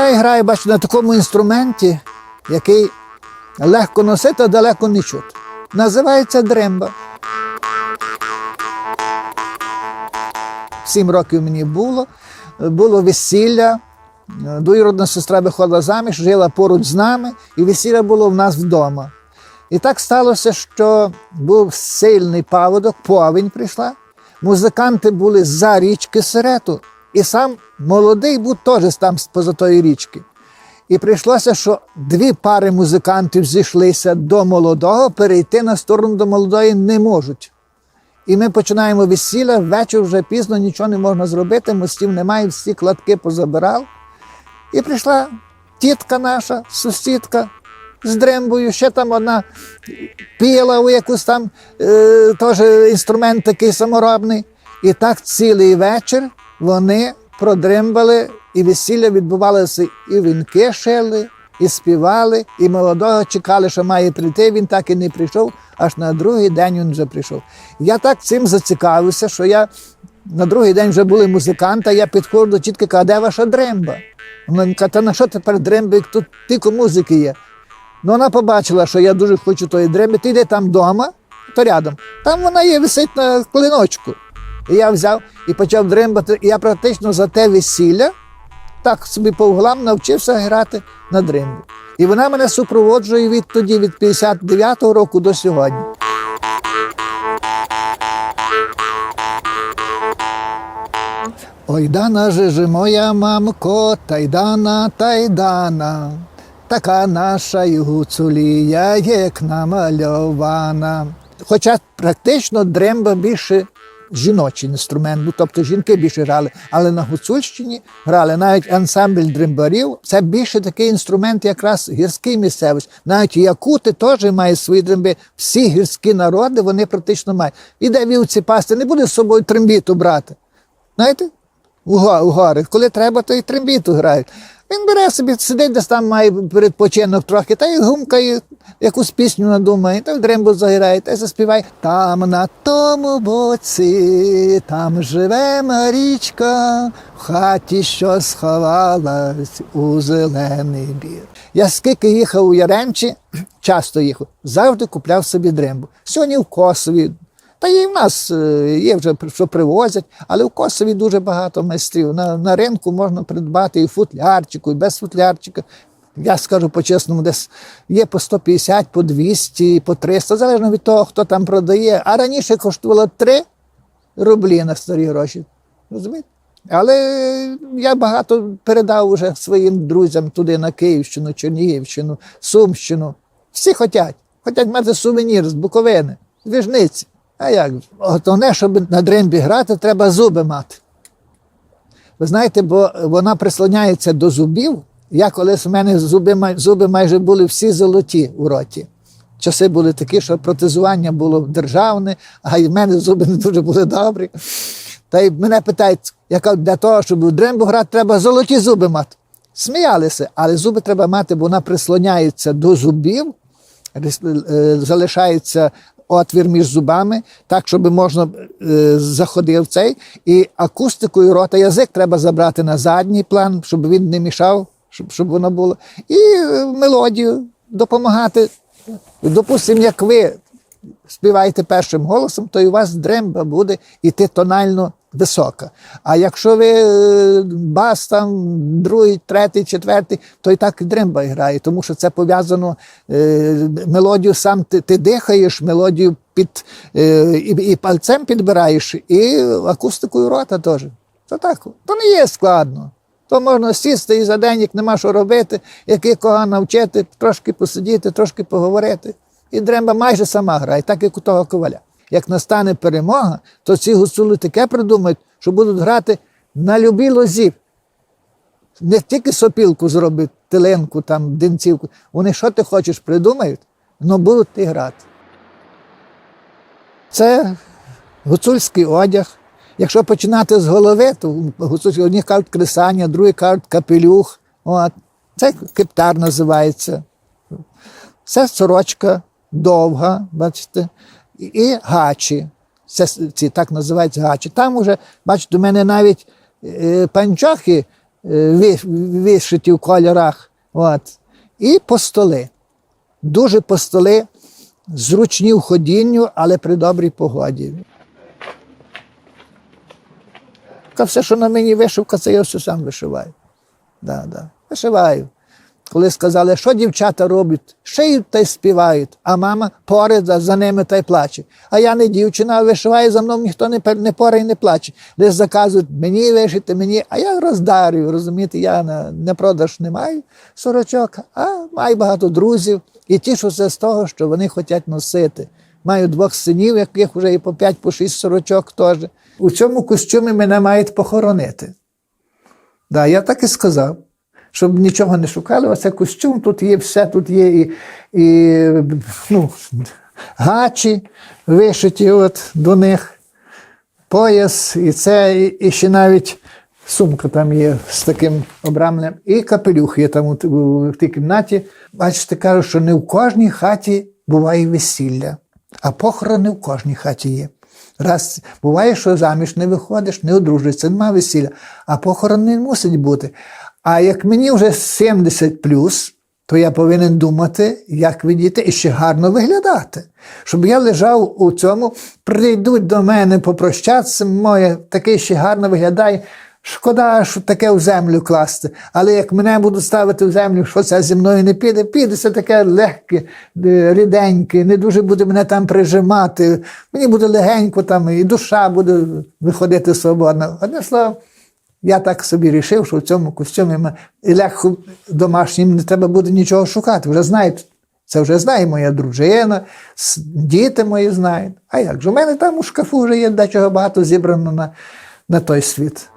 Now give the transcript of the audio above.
я граю, бачите, на такому інструменті, який легко носити, а далеко не чути. Називається дремба. Сім років мені було, було весілля. Двоюродна сестра виходила заміж, жила поруч з нами, і весілля було в нас вдома. І так сталося, що був сильний паводок, повінь прийшла. Музиканти були за річки Серету, і сам молодий був теж там поза тої річки. І прийшлося, що дві пари музикантів зійшлися до молодого, перейти на сторону до молодої не можуть. І ми починаємо весілля, ввечері вже пізно нічого не можна зробити, мостів немає, всі кладки позабирав. І прийшла тітка наша, сусідка з дрембою, ще там одна піла у якусь там е, теж інструмент такий саморобний. І так цілий вечір вони продримбали, і весілля відбувалося, і вінки шили, і співали, і молодого чекали, що має прийти. Він так і не прийшов, аж на другий день він вже прийшов. Я так цим зацікавився, що я на другий день вже були музиканти, я підходжу до тітки, кажу, де ваша дремба? Вона каже, та на що тепер дремби, тут тільки музики є. Ну, вона побачила, що я дуже хочу тої дремби, ти йди там вдома, то рядом. Там вона є, висить на клиночку. І я взяв і почав дрембати. І я практично за те весілля так собі по углам навчився грати на дрембі. І вона мене супроводжує відтоді, від 59-го року до сьогодні. Ой, дана моя мамко, тайдана, тайдана, така наша й гуцулія, як намальована. Хоча практично дремба більше жіночий інструмент, ну, тобто жінки більше грали, але на Гуцульщині грали навіть ансамбль дрембарів. Це більше такий інструмент, якраз гірський місцевість. Навіть якути теж мають свої дремби. Всі гірські народи вони практично мають. Іде вівці пасти, не буде з собою трембіту брати. Знаєте? У гори. Коли треба, то і трембіту грають. Він бере собі, сидить десь там, має передпочинок трохи, та й гумкає, якусь пісню надумає, та в дрембу заграє, та й заспіває. Там на тому боці, там живе Марічка, в хаті, що сховалась у зелений бір. Я скільки їхав у Яремчі, часто їхав, завжди купляв собі дрембу. Сьогодні в Косові, та і в нас е, є вже що привозять, але в Косові дуже багато майстрів. На, на ринку можна придбати і футлярчику, і без футлярчика. Я скажу по-чесному, десь є по 150, по 200, по 300, залежно від того, хто там продає. А раніше коштувало 3 рублі на старі гроші. Розумієте? Але я багато передав вже своїм друзям туди на Київщину, Чернігівщину, Сумщину. Всі хочуть. Хочуть мати сувенір з Буковини, з Віжниці. А як? Головне, щоб на дрембі грати, треба зуби мати. Ви знаєте, бо вона прислоняється до зубів. Я колись у мене зуби, зуби майже були всі золоті у роті. Часи були такі, що протезування було державне, а й в мене зуби не дуже були добрі. Та й мене питають, яка для того, щоб у дрембу грати, треба золоті зуби мати. Сміялися, але зуби треба мати, бо вона прислоняється до зубів, е, залишається отвір між зубами, так, щоб можна е, заходив цей. І акустикою рота язик треба забрати на задній план, щоб він не мішав, щоб, щоб воно було. І е, мелодію допомагати. Допустимо, як ви співаєте першим голосом, то і у вас дремба буде іти тонально висока. А якщо ви е, бас там другий, третій, четвертий, то і так і дремба грає, тому що це пов'язано е, мелодію сам ти, ти дихаєш, мелодію під е, і, і пальцем підбираєш, і акустикою рота теж. То так, то не є складно. То можна сісти і за день, як нема що робити, який кого навчити, трошки посидіти, трошки поговорити. І дремба майже сама грає, так як у того коваля. Як настане перемога, то ці гуцули таке придумають, що будуть грати на любій лозі. Не тільки сопілку зробить, тиленку, там, динцівку. Вони що ти хочеш придумають, але будуть і грати. Це гуцульський одяг. Якщо починати з голови, то гуцульські одні кажуть кресання, другі кажуть капелюх. От. Це кептар називається. Це сорочка довга, бачите, і- гачі. Це ці так називаються гачі. Там уже, бачите, у мене навіть е, панчохи ви- вишиті в кольорах. От. І по столи. Дуже по столи, зручні в ходінню, але при добрій погоді. Все, що на мені вишивка, це я все сам вишиваю. Да, да. Вишиваю. Коли сказали, що дівчата роблять, шиють та й співають, а мама поряд за- ними та й плаче. А я не дівчина, а вишиваю за мною ніхто не, не порає і не плаче. Лише заказують мені вишити, мені, а я роздарюю, розумієте, я на, на продаж не маю сорочок, а маю багато друзів і тішуся з того, що вони хочуть носити. Маю двох синів, яких вже і по п'ять, по шість сорочок теж. У цьому костюмі мене мають похоронити. Да, я так і сказав. Щоб нічого не шукали, оце костюм, тут є все, тут є і, і ну, гачі вишиті от до них, пояс, і це, і, і ще навіть сумка там є з таким обрамленням, і капелюх є там у, у, в тій кімнаті. Бачите, кажу, що не в кожній хаті буває весілля, а похорони в кожній хаті є. Раз буває, що заміж не виходиш, не одружуєшся, нема весілля, а похорон не мусить бути. А як мені вже 70 плюс, то я повинен думати, як видіти і ще гарно виглядати. Щоб я лежав у цьому, прийдуть до мене попрощатися, моє таке ще гарно виглядає. Шкода, що таке в землю класти. Але як мене будуть ставити в землю, що це зі мною не піде, піде це таке легке, е, ріденьке, не дуже буде мене там прижимати. Мені буде легенько там, і душа буде виходити свободно. Одне слово, я так собі рішив, що в цьому костюмі легко домашнім не треба буде нічого шукати. Вже знають, це вже знає моя дружина, діти мої знають. А як же? У мене там у шкафу вже є дечого багато зібрано на, на той світ.